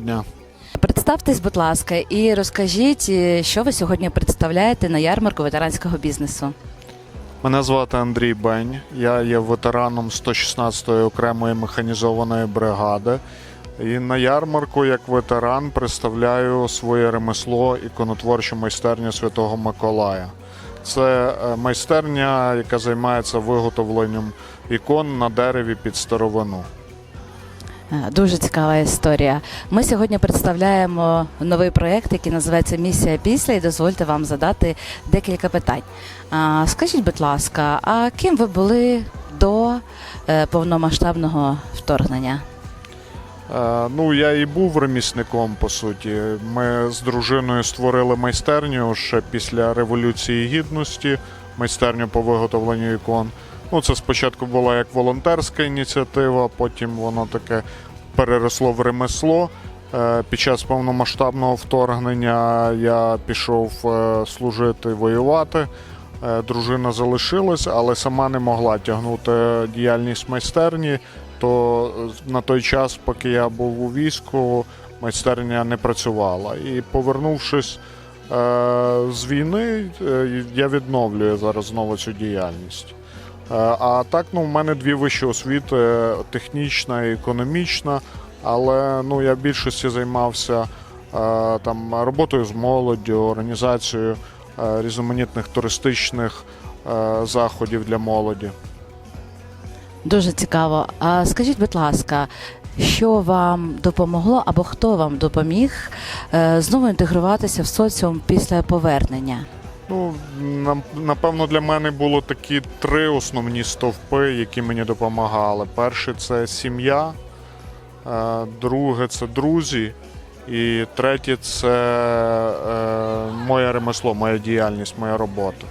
Доброго дня. Представтесь, будь ласка, і розкажіть, е, що ви сьогодні представляєте на ярмарку ветеранського бізнесу. Мене звати Андрій Бень. Я є ветераном 116-ї окремої механізованої бригади. І на ярмарку, як ветеран, представляю своє ремесло іконотворчу майстерню Святого Миколая. Це е, майстерня, яка займається виготовленням ікон на дереві під старовину. Е, Дуже цікава історія. Ми сьогодні представляємо новий проєкт, який називається Місія після, і дозвольте вам задати декілька питань. Скажіть, будь ласка, а ким ви були до е, повномасштабного вторгнення? Е, Ну, я і був ремісником, по суті. Ми з дружиною створили майстерню ще після Революції Гідності, майстерню по виготовленню ікон. Ну, це спочатку була як волонтерська ініціатива, потім воно таке переросло в ремесло. Е, Під час повномасштабного вторгнення я пішов е, служити воювати. Е, Дружина залишилась, але сама не могла тягнути діяльність майстерні. То на той час, поки я був у війську, майстерня не працювала. І повернувшись з війни, я відновлюю зараз знову цю діяльність. Е, А так, ну, в мене дві вищі освіти: технічна і економічна. Але ну, я в більшості займався е, там, роботою з молоддю, організацією е, різноманітних туристичних заходів для молоді. Дуже цікаво. А скажіть, будь ласка, що вам допомогло або хто вам допоміг знову інтегруватися в соціум після повернення? Ну, напевно, для мене було такі три основні стовпи, які мені допомагали. Перший це сім'я, е, друге це друзі, і третє це е, моє ремесло, моя діяльність, моя робота.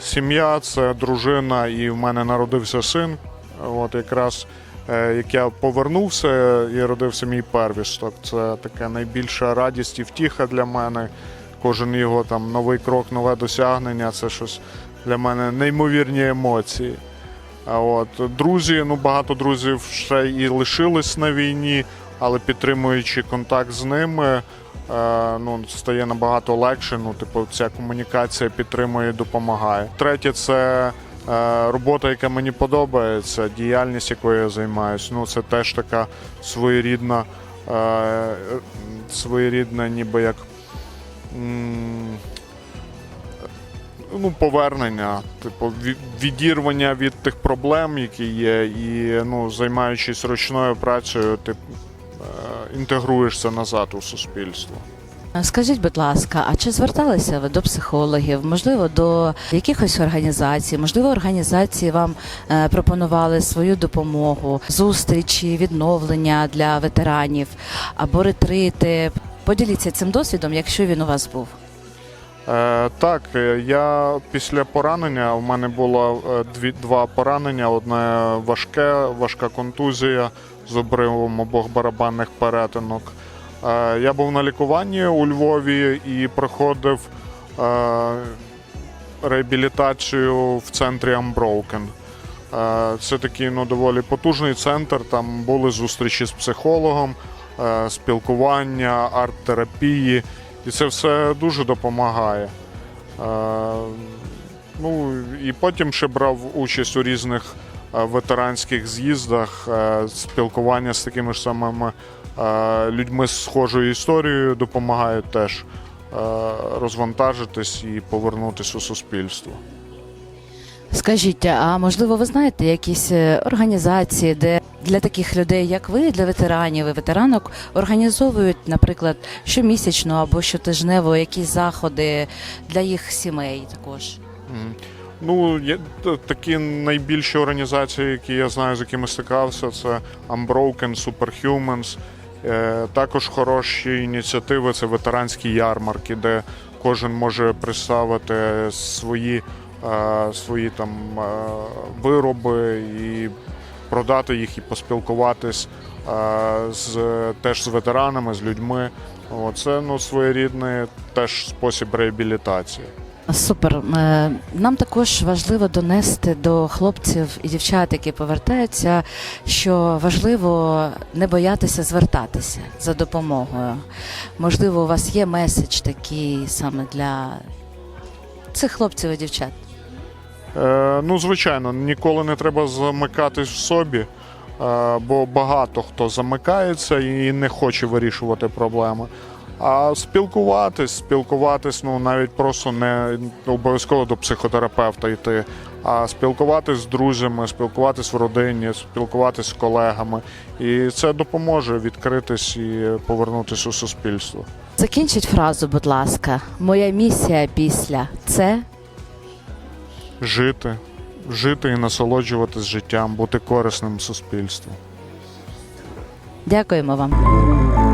Сім'я це дружина, і в мене народився син. От якраз е, як я повернувся і родився мій первісток. Це така найбільша радість і втіха для мене. Кожен його там новий крок, нове досягнення це щось для мене неймовірні емоції. От друзі, ну багато друзів ще і лишились на війні, але підтримуючи контакт з ними, е, ну стає набагато легше. Ну, типу, ця комунікація підтримує і допомагає. Третє це е, робота, яка мені подобається, діяльність, якою я займаюся. Ну, це теж така своєрідна, е, своєрідна, ніби як ну, повернення, типу, відірвання від тих проблем, які є, і ну, займаючись ручною працею, ти е, інтегруєшся назад у суспільство. Скажіть, будь ласка, а чи зверталися ви до психологів, можливо, до якихось організацій? Можливо, організації вам е, пропонували свою допомогу, зустрічі, відновлення для ветеранів або ретрити? Поділіться цим досвідом, якщо він у вас був. Е, так, е, я після поранення у мене було е, дві, два поранення: одне важке, важка контузія з обривом обох барабанних перетинок. Е, я був на лікуванні у Львові і проходив е, реабілітацію в центрі Unbroken. Е, Це такий ну, доволі потужний центр. Там були зустрічі з психологом, спілкування, арт-терапії. І це все дуже допомагає. Е, Ну і потім ще брав участь у різних е, ветеранських з'їздах, е, спілкування з такими ж самими е, людьми з схожою історією допомагає теж е, розвантажитись і повернутися у суспільство. Скажіть, а можливо, ви знаєте якісь е, організації, де для таких людей, як ви, для ветеранів і ветеранок, організовують, наприклад, щомісячно або щотижнево якісь заходи для їх сімей також? Ну, є такі найбільші організації, які я знаю, з якими стикався, це Unbroken, Superhumans. Е, Також хороші ініціативи це ветеранські ярмарки, де кожен може представити свої, свої там е, вироби і продати їх і поспілкуватись е, з теж з ветеранами, з людьми. Це ну, своєрідний теж спосіб реабілітації. Супер. Е, Нам також важливо донести до хлопців і дівчат, які повертаються, що важливо не боятися звертатися за допомогою. Можливо, у вас є меседж такий саме для цих хлопців і дівчат. Е, ну, звичайно, ніколи не треба замикатись в собі, е, бо багато хто замикається і не хоче вирішувати проблеми. А спілкуватись, спілкуватись, ну навіть просто не обов'язково до психотерапевта йти, а спілкуватись з друзями, спілкуватись в родині, спілкуватись з колегами. І це допоможе відкритись і повернутися у суспільство. Закінчіть фразу, будь ласка. Моя місія після це Жити, жити і насолоджуватись життям, бути корисним суспільству. дякуємо вам.